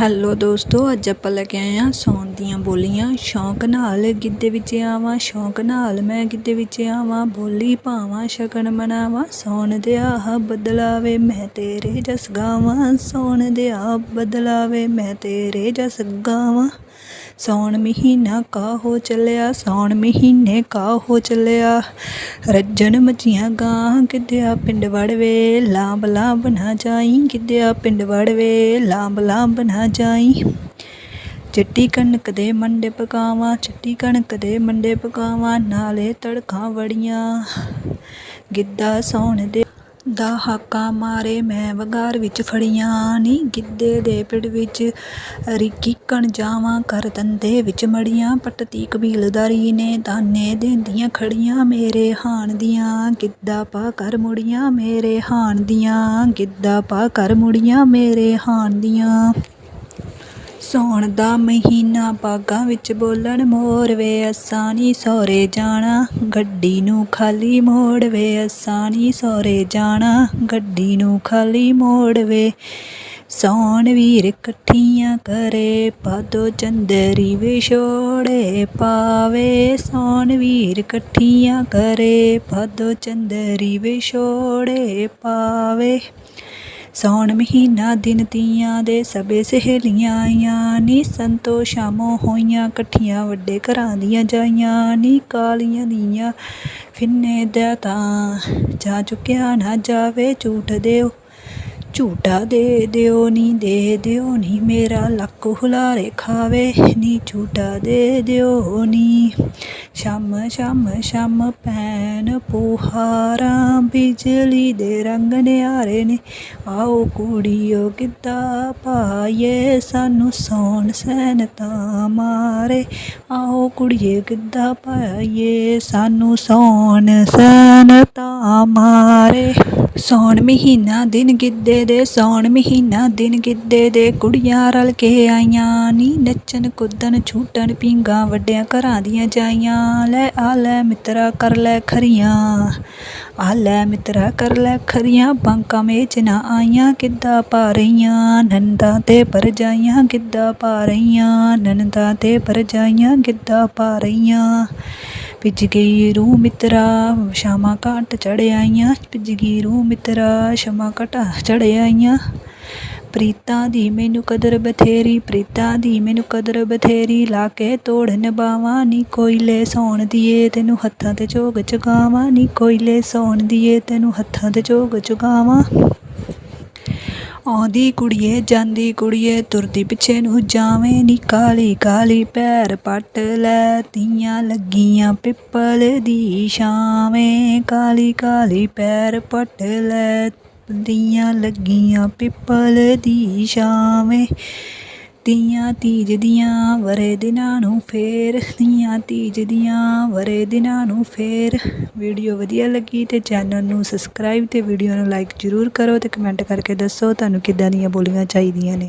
Hello ਦੋਸਤੋ, ਅੱਜ ਆਪਾਂ ਲੈ ਕੇ ਆਏ ਹਾਂ ਸੌਣ ਦੀਆਂ ਬੋਲੀਆਂ। ਸ਼ੌਂਕ ਨਾਲ ਗਿੱਧੇ ਵਿੱਚ ਆਵਾਂ, ਸ਼ੌਂਕ ਨਾਲ ਮੈਂ ਗਿੱਧੇ ਵਿੱਚ ਆਵਾਂ, ਬੋਲੀ ਪਾਵਾਂ ਸ਼ਗਨ ਮਨਾਵਾਂ, ਸੌਣ ਆਹ ਬਦਲਾਵੇ ਮੈਂ ਤੇਰੇ ਜਸ ਗਾਵਾਂ, ਸੌਣ ਦਿਆ ਬਦਲਾਵੇ ਮੈਂ ਤੇਰੇ ਜਸ ਗਾਵਾਂ। ਸੌਣ ਮਹੀਨਾ ਕਾਹੋ ਚੱਲਿਆ, ਸਾਉਣ ਮਹੀਨੇ ਕਾਹੋ ਚੱਲਿਆ? ਰੱਜਣ ਮੱਝੀਆਂ ਗਾਂ ਗਿੱਧਿਆ ਪਿੰਡ ਵੜਵੇ ਲਾਂਬ ਲਾਂਬ ਨਾ ਜਾਈ ਗਿੱਧਿਆ ਪਿੰਡ ਵੜਵੇ ਲਾਂਬ ਲਾਂਬ ਨਾ ਜਾਈ। ਚਿੱਟੀ ਕਣਕ ਦੇ ਮੰਡੇ ਪਕਾਵਾਂ, ਚਿੱਟੀ ਕਣਕ ਦੇ ਮੰਡੇ ਪਕਾਵਾਂ, ਨਾਲੇ ਤੜਕਾਂ ਵੜੀਆਂ। ਗਿੱਧਾ ਸੌਣ ਦੇ ਦਾ ਹਾਕਾ ਮਾਰੇ ਮੈਂ ਵਗਾਰ ਵਿੱਚ ਫੜੀਆਂ ਨੀ। ਗਿੱਧੇ ਦੇ ਪਿੜ ਵਿੱਚ ਰਿੱਕੀ ਜਾਵਾਂ ਕਰ ਦੰਦੇ ਵਿੱਚ ਮੜੀਆਂ। ਪੱਟਤੀ ਕਬੀਲਦਾਰੀ ਨੇ ਤਾਨੇ ਦੇਂਦੀਆਂ ਖੜੀਆਂ ਮੇਰੇ ਹਾਣ ਦੀਆਂ। ਗਿੱਧਾ ਪਾ ਕਰ ਮੁੜੀਆਂ ਮੇਰੇ ਹਾਣ ਦੀਆਂ। ਗਿੱਧਾ ਪਾ ਕਰ ਮੁੜੀਆਂ ਮੇਰੇ ਹਾਣ ਦੀਆਂ। ਸਾਉਣ ਦਾ ਮਹੀਨਾ ਬਾਗਾਂ ਵਿੱਚ ਬੋਲਣ ਮੋਰ ਵੇ ਅਸਾਂ ਨੀ ਸਹੁਰੇ ਜਾਣਾ, ਗੱਡੀ ਨੂੰ ਖਾਲੀ ਮੋੜ ਵੇ ਅਸਾਂ ਨੀ ਸਹੁਰੇ ਜਾਣਾ, ਗੱਡੀ ਨੂੰ ਖਾਲੀ ਮੋੜ ਵੇ। ਸੌਣ ਵੀਰ ਇਕੱਠੀਆਂ ਕਰੇ, ਪਾਦੋ ਚੰਦਰੀ ਵਿਛੋੜੇ ਪਾਵੇ। ਸੌਣ ਵੀਰ ਇਕੱਠੀਆਂ ਕਰੇ, ਪਾਦੋ ਚੰਦਰੀ ਵਿਛੋੜੇ ਪਾਵੇ। ਸੌਣ ਮਹੀਨਾ ਦਿਨ ਤੀਆਂ ਦੇ ਸਭੇ ਸਹੇਲੀਆਂ ਆਈਆਂ। ਨੀ ਸੰਤੋ ਸ਼ਾਮੋ ਹੋਈਆਂ ਇਕੱਠੀਆਂ ਵੱਡੇ ਘਰਾਂ ਦੀਆਂ ਜਾਈਆਂ। ਨੀ ਕਾਲੀਆਂ ਦੀਆਂ ਫਿੰਨੇ ਦਾ ਤਾਂ ਜਾ ਚੁੱਕਿਆ ਨਾ ਜਾਵੇ ਝੂਠ ਦਿਓ ਝੂਟਾ ਦੇ ਦਿਓ ਨੀ, ਦੇ ਦਿਓ ਨੀ, ਮੇਰਾ ਲੱਕ ਹੁਲਾਰੇ ਖਾਵੇ। ਨੀ, ਝੂਟਾ ਦੇ ਦਿਓ ਨੀ। ਸ਼ਮ ਸ਼ਮ ਸ਼ਮ ਪੈਨ ਪੁਹਾਰਾਂ, ਬਿਜਲੀ ਦੇ ਰੰਗ ਨਿਆਰੇ ਨੇ। ਆਓ ਕੁੜੀਓ, ਗਿੱਧਾ ਪਾਈਏ, ਸਾਨੂੰ ਸੌਣ ਸੈਨ ਤਾਂ ਮਾਰੇ। ਆਓ ਕੁੜੀਏ, ਗਿੱਧਾ ਪਾਈਏ, ਸਾਨੂੰ ਸੌਣ ਸੈਨ ਤਾਂ ਮਾਰੇ। ਸੌਣ ਮਹੀਨਾ ਦਿਨ ਗਿੱਧੇ ਦੇ ਸੌਣ ਮਹੀਨਾ, ਦਿਨ ਗਿੱਧੇ ਦੇ ਕੁੜੀਆਂ ਰਲ ਕੇ ਆਈਆਂ। ਨੀ ਨੱਚਣ, ਕੁੱਦਣ, ਝੂਟਣ ਪੀਂਗਾ ਵੱਡਿਆਂ ਘਰਾਂ ਦੀਆਂ ਜਾਈਆਂ। ਲੈ ਆ ਲੈ ਮਿੱਤਰਾ, ਕਰ ਲੈ ਖਰੀਆਂ। ਆ ਲੈ ਮਿੱਤਰਾ, ਕਰ ਲੈ ਖਰੀਆਂ। ਬਾਂਕਾਂ ਮੇਚ ਨਾ ਆਈਆਂ, ਗਿੱਧਾ ਪਾ ਰਹੀਆਂ। ਨੰਦਾ ਤੇ ਪਰਜਾਈਆਂ ਗਿੱਧਾ ਪਾ ਰਹੀਆਂ। ਨੰਦਾ ਤੇ ਪਰਜਾਈਆਂ ਗਿੱਧਾ ਪਾ ਰਹੀਆਂ। ਭਿੱਜ ਗਈ ਰੂ ਮਿੱਤਰਾ, ਸ਼ਾਮਾਂ ਘਾਟ ਚੜ੍ਹ ਆਈਆਂ, ਭਿੱਜ ਗਈ ਰੂ ਮਿੱਤਰਾ, ਸ਼ਾਮਾਂ ਘਟਾ ਚੜ੍ਹ ਆਈਆਂ। ਪ੍ਰੀਤਾਂ ਦੀ ਮੈਨੂੰ ਕਦਰ ਬਥੇਰੀ, ਪ੍ਰੀਤਾਂ ਦੀ ਮੈਨੂੰ ਕਦਰ ਬਥੇਰੀ ਲਾ ਕੇ ਤੋੜ ਨਿਭਾਵਾਂ, ਨੀ ਕੋਇਲੇ ਸੌਣ ਦੀਏ ਤੈਨੂੰ ਹੱਥਾਂ ਤੇ ਝੋਗ ਚੁਗਾਵਾਂ ਨੀ ਕੋਇਲੇ ਸੌਣ ਦੀਏ ਤੈਨੂੰ ਹੱਥਾਂ ਤੇ ਝੋਗ ਚੁਗਾਵਾਂ ਆਉਂਦੀ ਕੁੜੀਏ, ਜਾਂਦੀ ਕੁੜੀਏ, ਤੁਰਦੀ ਪਿੱਛੇ ਨੂੰ ਜਾਵੇਂ ਨੀ ਕਾਲੀ ਕਾਲੀ ਪੈਰ ਪੱਟ ਲੈ ਤੀਆਂ ਲੱਗੀਆਂ ਪਿੱਪਲ ਦੀ ਛਾਵੇਂ ਕਾਲੀ ਕਾਲੀ ਪੈਰ ਪੱਟ ਲੈ ਤੀਆਂ ਲੱਗੀਆਂ ਪਿੱਪਲ ਦੀ ਛਾਵੇਂ। ਤੀਆਂ ਤੀਜ ਦੀਆਂ ਵਰੇ ਦਿਨਾਂ ਨੂੰ ਫੇਰ, ਤੀਆਂ ਤੀਜ ਦੀਆਂ ਵਰੇ ਦਿਨਾਂ ਨੂੰ ਫੇਰ। ਵੀਡੀਓ ਵਧੀਆ ਲੱਗੀ ਤੇ ਚੈਨਲ ਨੂੰ ਸਬਸਕ੍ਰਾਈਬ ਤੇ ਵੀਡੀਓ ਨੂੰ ਲਾਈਕ ਜ਼ਰੂਰ ਕਰੋ ਤੇ ਕਮੈਂਟ ਕਰਕੇ ਦੱਸੋ ਤੁਹਾਨੂੰ ਕਿੱਦਾਂ ਦੀਆਂ ਬੋਲੀਆਂ ਚਾਹੀਦੀਆਂ ਨੇ।